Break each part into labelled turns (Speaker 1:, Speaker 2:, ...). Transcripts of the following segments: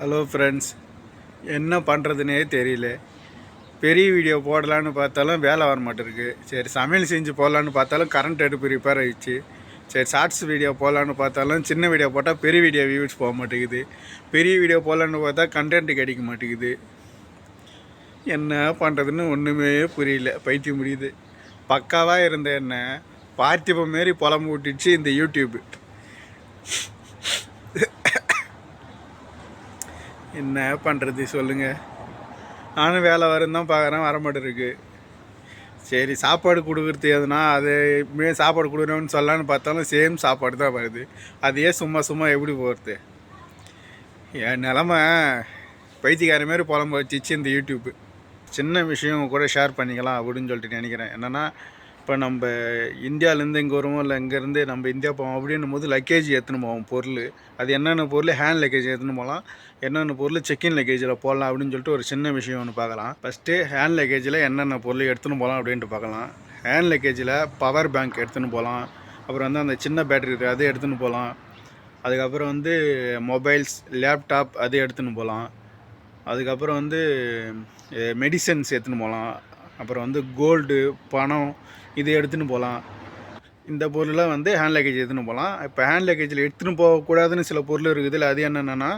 Speaker 1: Hello friends என்ன பண்ணுறதுனே தெரியல. பெரிய வீடியோ போடலான்னு பார்த்தாலும் வேலை வர மாட்டேருக்கு. சரி சமையல் செஞ்சு போடலான்னு பார்த்தாலும் கரண்ட் அடுப்பு ரிப்பேர் ஆகிடுச்சு சரி ஷார்ட்ஸ் வீடியோ போடலான்னு பார்த்தாலும் சின்ன வீடியோ போட்டால் பெரிய வீடியோ வியூஸ் போக மாட்டேங்குது. பெரிய வீடியோ போடலான்னு பார்த்தா கண்டென்ட் கிடைக்க மாட்டேங்குது. என்ன பண்ணுறதுன்னு ஒன்றுமே புரியல. பைத்தியம் முடியுது பக்காவாக இருந்த என்ன? பார்த்திபம் மாரி புலம்பு விட்டுச்சு இந்த யூடியூப் என்ன பண்ணுறது சொல்லுங்கள் நானும் வேலை வரும் தான் பார்க்குறேன் வர மாட்டேருக்கு. சரி சாப்பாடு கொடுக்குறது எதுனா அது இப்படியே சாப்பாடு கொடுக்குறோம்னு சொல்லலான்னு பார்த்தாலும் சேம் சாப்பாடு தான் வருது. அதையே சும்மா சும்மா எப்படி போகிறது என் நிலமை பைத்தியக்கார மாரி புலம்ப வச்சிச்சு இந்த யூடியூப்பு. சின்ன விஷயம் கூட ஷேர் பண்ணிக்கலாம் அப்படின்னு சொல்லிட்டு நினைக்கிறேன். என்னென்னா இப்போ நம்ம இந்தியாவிலேருந்து இங்கே வருவோம் இல்லை இங்கேருந்து நம்ம இந்தியா போவோம் அப்படின்னும் போது லக்கேஜ் எடுத்துன்னு போவோம் பொருள். அது என்னென்ன பொருள்? ஹேண்ட் லக்கேஜ் எடுத்துன்னு போகலாம். என்னென்ன பொருள்? செக்இன் லக்கேஜில் போடலாம் அப்படின்னு சொல்லிட்டு ஒரு சின்ன விஷயம் ஒன்று பார்க்கலாம். ஃபஸ்ட்டு ஹேண்ட் லக்கேஜில் என்னென்ன பொருள் எடுத்துன்னு போகலாம் அப்படின்ட்டு பார்க்கலாம். ஹேண்ட் லக்கேஜில் பவர் பேங்க் எடுத்துன்னு போகலாம். அப்புறம் வந்து அந்த சின்ன பேட்டரி இருக்குது அது எடுத்துன்னு போகலாம். அதுக்கப்புறம் வந்து மொபைல்ஸ் லேப்டாப் அது எடுத்துன்னு போகலாம். அதுக்கப்புறம் வந்து மெடிசன்ஸ் எடுத்துன்னு போகலாம். அப்புறம் வந்து கோல்டு பணம் இது எடுத்துன்னு போகலாம். இந்த பொருளெலாம் வந்து ஹேண்ட் லக்கேஜ் எடுத்துன்னு போகலாம். இப்போ ஹேண்ட் லக்கேஜில் எடுத்துன்னு போகக்கூடாதுன்னு சில பொருள் இருக்குது இல்லை அது என்னென்னா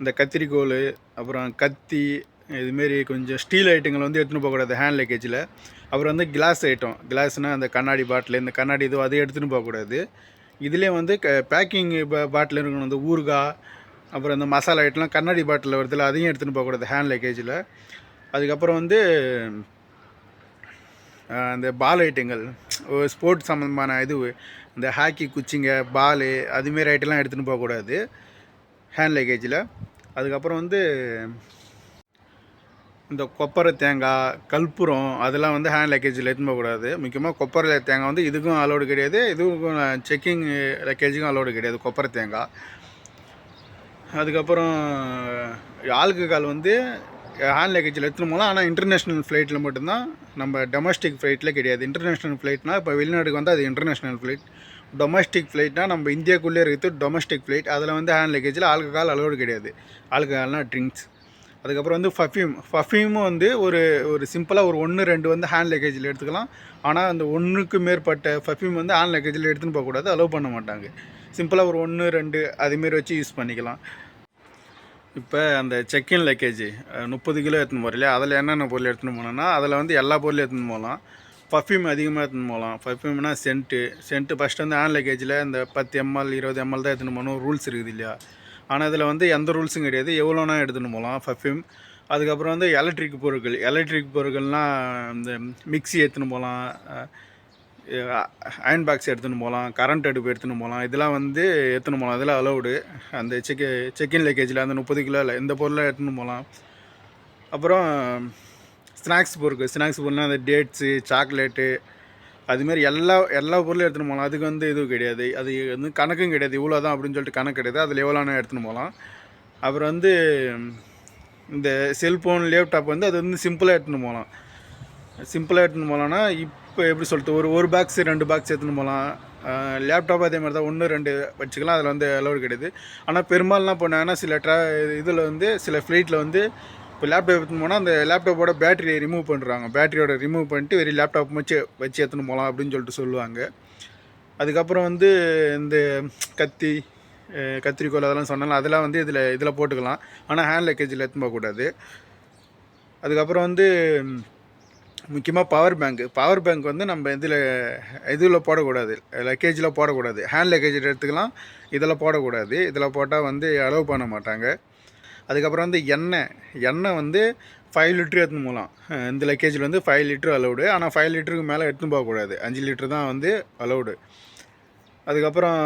Speaker 1: இந்த கத்திரிக்கோல் அப்புறம் கத்தி இதுமாரி கொஞ்சம் ஸ்டீல் ஐட்டங்கள் வந்து எடுத்துன்னு போகக்கூடாது ஹேண்ட் லக்கேஜில் அப்புறம் வந்து கிளாஸ் ஐட்டம் கிளாஸ்னால் அந்த கண்ணாடி பாட்டில் இந்த கண்ணாடி இதுவோ அதையும் எடுத்துன்னு போகக்கூடாது. இதுலேயே வந்து க பேக்கிங் பாட்டில் இருக்கணும். இந்த ஊறுகாய் அப்புறம் இந்த மசாலா ஐட்டம்லாம் கண்ணாடி பாட்டில் வருதுல அதையும் எடுத்துன்னு போகக்கூடாது ஹேண்ட் லக்கேஜில் அதுக்கப்புறம் வந்து அந்த பால் ஐட்டங்கள் ஸ்போர்ட்ஸ் சம்மந்தமான இது இந்த ஹாக்கி குச்சிங்க பால் அதுமாரி ஐட்டம்லாம் எடுத்துன்னு போகக்கூடாது ஹேண்ட் லக்கேஜில் அதுக்கப்புறம் வந்து இந்த கொப்பரை தேங்காய் கற்பூரம் அதெல்லாம் வந்து ஹேண்ட் லக்கேஜில் எடுத்துன்னு போகக்கூடாது முக்கியமாக கொப்பரை தேங்காய் வந்து இதுக்கும் அலோடு கிடையாது. இதுக்கும் செக்கிங் லக்கேஜுக்கும் அலோடு கிடையாது. கொப்பரை தேங்காய். அதுக்கப்புறம் ஆல்கஹால் வந்து ஹேண்ட் லக்கேஜில் எடுத்துன்னு போகலாம் ஆனால் இன்டர்நேஷ்னல் ஃப்ளைட்டில் மட்டும்தான். நம்ம டொமஸ்டிக் ஃப்ளைட்டில் கிடையாது. இன்டர்நேஷ்னல் ஃப்ளைட்னா இப்போ வெளிநாட்டுக்கு வந்து அது இன்டர்நேஷ்னல் ஃப்ளைட் டொமஸ்டிக் ஃப்ளைட்னா நம்ம இந்தியாக்குள்ளே இருக்கிறது டொமஸ்டிக் ஃப்ளைட் அதில் வந்து ஹேண்ட் லக்கேஜில் ஆல்கஹால் அலோடு கிடையாது. ஆல்கஹால்னால் ட்ரிங்க்ஸ் அதுக்கப்புறம் வந்து பர்ஃப்யூம் பர்ஃப்யூமும் வந்து ஒரு ஒரு சிம்பிளாக ஒரு ஒன்று ரெண்டு வந்து ஹேண்ட் லக்கேஜில் எடுத்துக்கலாம். ஆனால் அந்த ஒன்றுக்கு மேற்பட்ட பர்ஃப்யூம் வந்து ஹேண்ட் லக்கேஜில் எடுத்துன்னு போகக்கூடாது. அலோவ் பண்ண மாட்டாங்க. சிம்பிளாக ஒரு ஒன்று ரெண்டு அதுமாரி வச்சு யூஸ் பண்ணிக்கலாம். இப்போ அந்த செக்கின் லக்கேஜ் முப்பது கிலோ எடுத்துன்னு போகிறோம் அதில் என்னென்ன பொருள் எடுத்துன்னு போனோம்னா அதில் வந்து எல்லா பொருளும் எடுத்துன்னு போகலாம் பர்ஃப்யூம் அதிகமாக எடுத்துன்னு போகலாம் பர்ஃப்யூம்னா சென்ட்டு சென்ட்டு ஃபஸ்ட்டு வந்து ஆன் லக்கேஜில் இந்த பத்து எம்எல் இருபது எம்எல் தான் எடுத்துன்னு போகணும். ரூல்ஸ் இருக்குது இல்லையா? ஆனால் இதில் வந்து எந்த ரூல்ஸும் கிடையாது. எவ்வளோனா எடுத்துன்னு போகலாம் பர்ஃப்யூம் அதுக்கப்புறம் வந்து எலக்ட்ரிக் பொருட்கள். எலக்ட்ரிக் பொருட்கள்னால் இந்த மிக்ஸி எடுத்துன்னு போகலாம். அயன் பாக்ஸ் எடுத்துன்னு போகலாம் கரண்ட் அடுப்பு எடுத்துன்னு போகலாம். இதெல்லாம் வந்து எடுத்துன்னு போகலாம். இதெல்லாம் அலௌடு அந்த செக் செக்இன் லக்கேஜில் அந்த முப்பது கிலோவில் இந்த பொருளாக எடுத்துன்னு போகலாம். அப்புறம் ஸ்நாக்ஸ் பொருக்கு ஸ்நாக்ஸ் பொருள்னா அந்த டேட்ஸு சாக்லேட்டு அதுமாரி எல்லா எல்லா பொருளும் எடுத்துன்னு போகலாம். அதுக்கு வந்து இதுவும் கிடையாது. அது வந்து கணக்கும் கிடையாது. இவ்வளோ தான் அப்படின்னு சொல்லிட்டு கணக்கு கிடையாது. அதில் எவ்வளோனா எடுத்துன்னு போகலாம். அப்புறம் வந்து இந்த செல்ஃபோன் லேப்டாப் வந்து அது வந்து சிம்பிளாக எடுத்துன்னு போகலாம். சிம்பிளாக எடுத்துன்னு போகலான்னா இப் இப்போ எப்படி சொல்லிட்டு ஒரு ஒரு பாக்ஸ் ரெண்டு பாக்ஸ் எடுத்துன்னு போகலாம். லேப்டாப் அதே மாதிரி தான் ஒன்று ரெண்டு வச்சுக்கலாம் அதில் வந்து அளவு கிடையாது. ஆனால் பெரும்பாலாம் போனாங்கன்னா சில ட்ரா இதில் வந்து சில ஃப்ளைட்டில் வந்து இப்போ லேப்டாப் எடுத்துன்னு போனால் அந்த லேப்டாப்போட பேட்டரியை ரிமூவ் பண்ணுறாங்க பேட்டரியோட ரிமூவ் பண்ணிட்டு வெறும் லேப்டாப் வச்சு வச்சு எடுத்துன்னு போகலாம் அப்படின்னு சொல்லிட்டு சொல்லுவாங்க. அதுக்கப்புறம் வந்து இந்த கத்தி கத்திரிக்கோல் அதெல்லாம் சொன்னாலும் அதெல்லாம் வந்து இதில் இதில் போட்டுக்கலாம். ஆனால் ஹேண்ட் லக்கேஜில் எடுத்துன்னு போகக்கூடாது. அதுக்கப்புறம் வந்து முக்கியமாக பவர் பேங்க்கு பவர் பேங்க் வந்து நம்ம இதில் இதில் போடக்கூடாது. லக்கேஜில் போடக்கூடாது. ஹேண்ட் லக்கேஜ் எடுத்துக்கலாம். இதில் போடக்கூடாது. இதில் போட்டால் வந்து அலோவ் பண்ண மாட்டாங்க. அதுக்கப்புறம் வந்து எண்ணெய். எண்ணெய் வந்து ஃபைவ் லிட்ரு எடுத்துன்னு போகலாம் இந்த லக்கேஜில் வந்து ஃபைவ் லிட்ரு அலௌடு ஆனால் ஃபைவ் லிட்டருக்கு மேலே எடுத்துன்னு போகக்கூடாது. அஞ்சு லிட்ரு தான் வந்து அலௌடு அதுக்கப்புறம்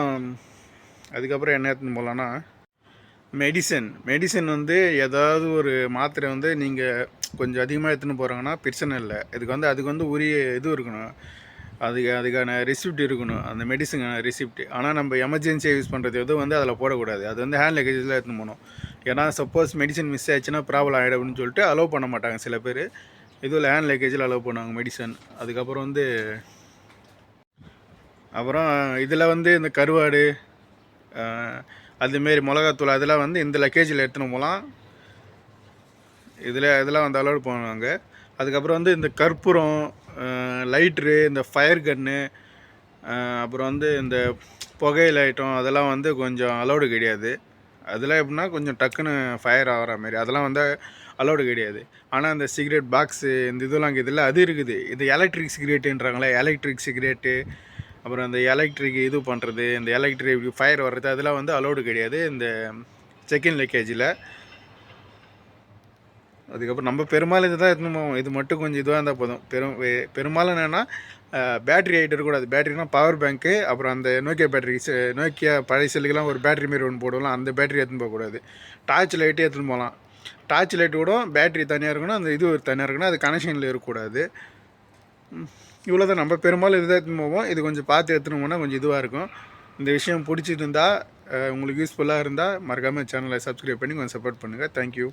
Speaker 1: அதுக்கப்புறம் என்ன எடுத்துன்னு போகலான்னா மெடிசன் மெடிசன் வந்து ஏதாவது ஒரு மாத்திரை வந்து நீங்கள் கொஞ்சம் அதிகமாக எடுத்துன்னு போகிறாங்கன்னா பிரச்சனை இல்லை. இதுக்கு வந்து அதுக்கு வந்து உரிய இது இருக்கணும். அதுக்கு அதுக்கான ரெசிப்ட் இருக்கணும். அந்த மெடிசனுக்கான ரெசிப்ட் ஆனால் நம்ம எமர்ஜென்சியாக யூஸ் பண்ணுறது எதுவும் வந்து அதில் போடக்கூடாது. அது வந்து ஹேண்ட் லக்கேஜில் எடுத்துன்னு போகணும். ஏன்னா சப்போஸ் மெடிசன் மிஸ் ஆச்சுன்னா ப்ராப்ளம் ஆகிடும் அப்படின்னு சொல்லிட்டு அலோவ் பண்ண மாட்டாங்க சில பேர். இதுவில் ஹேண்ட் லக்கேஜில் அலோவ் பண்ணுவாங்க மெடிசன் அதுக்கப்புறம் வந்து அப்புறம் இதில் வந்து இந்த கருவாடு அதுமாரி மிளகாத்தூள் அதெல்லாம் வந்து இந்த லக்கேஜில் எடுத்துன்னு போகலாம். இதில் இதெல்லாம் வந்து அலோடு பண்ணுவாங்க. அதுக்கப்புறம் வந்து இந்த கற்பூரம் லைட்ரு இந்த ஃபயர் கன்னு அப்புறம் வந்து இந்த புகையில ஐட்டம் அதெல்லாம் வந்து கொஞ்சம் அலோடு கிடையாது. அதெல்லாம் எப்படின்னா கொஞ்சம் டக்குன்னு ஃபயர் ஆகிற மாதிரி. அதெல்லாம் வந்து அலோடு கிடையாது. ஆனால் இந்த சிகரெட் பாக்ஸு இந்த இதெல்லாம் இதில் அது இருக்குது. இது எலக்ட்ரிக் சிகரெட்டுன்றாங்களே எலக்ட்ரிக் சிகரெட்டு அப்புறம் இந்த எலக்ட்ரிக் இது பண்ணுறது இந்த எலக்ட்ரிக் ஃபயர் வர்றது அதெல்லாம் வந்து அலோடு கிடையாது. இந்த செகண்ட் லக்கேஜில் அதுக்கப்புறம் நம்ம பெரும்பாலும் இது தான் எடுத்துன்னு இது மட்டும் கொஞ்சம் இதுவாக இருந்தால் போதும். பெரும் வெ- பெரும்பாலும் என்னென்னா பேட்டரி ஆகிட்டு இருக்கக்கூடாது பேட்டரினா பவர் பேங்க்கு அப்புறம் அந்த நோக்கியா பேட்டரி நோக்கியா பழைய செல்லுக்கெல்லாம் ஒரு பேட்டரி மாரி ஒன்று போடலாம் அந்த பேட்டரி எடுத்துன்னு போகக்கூடாது டார்ச் லைட்டு எடுத்துன்னு போகலாம். டார்ச் லைட்டு கூட பேட்டரி தனியாக இருக்கணும் அந்த இது ஒரு தனியாக இருக்கணும் அது கனெக்ஷனில் இருக்கக்கூடாது. இவ்வளோ தான் நம்ம பெரும்பாலும் இதுதான் எடுத்துன்னு போவோம். இது கொஞ்சம் பார்த்து எடுத்துன்னு போனால் கொஞ்சம் இதுவாக இருக்கும். இந்த விஷயம் பிடிச்சிட்டு இருந்தால் உங்களுக்கு யூஸ்ஃபுல்லாக இருந்தால் மறக்காமல் சேனலை சப்ஸ்கிரைப் பண்ணி கொஞ்சம் சப்போர்ட் பண்ணுங்கள் தேங்க்யூ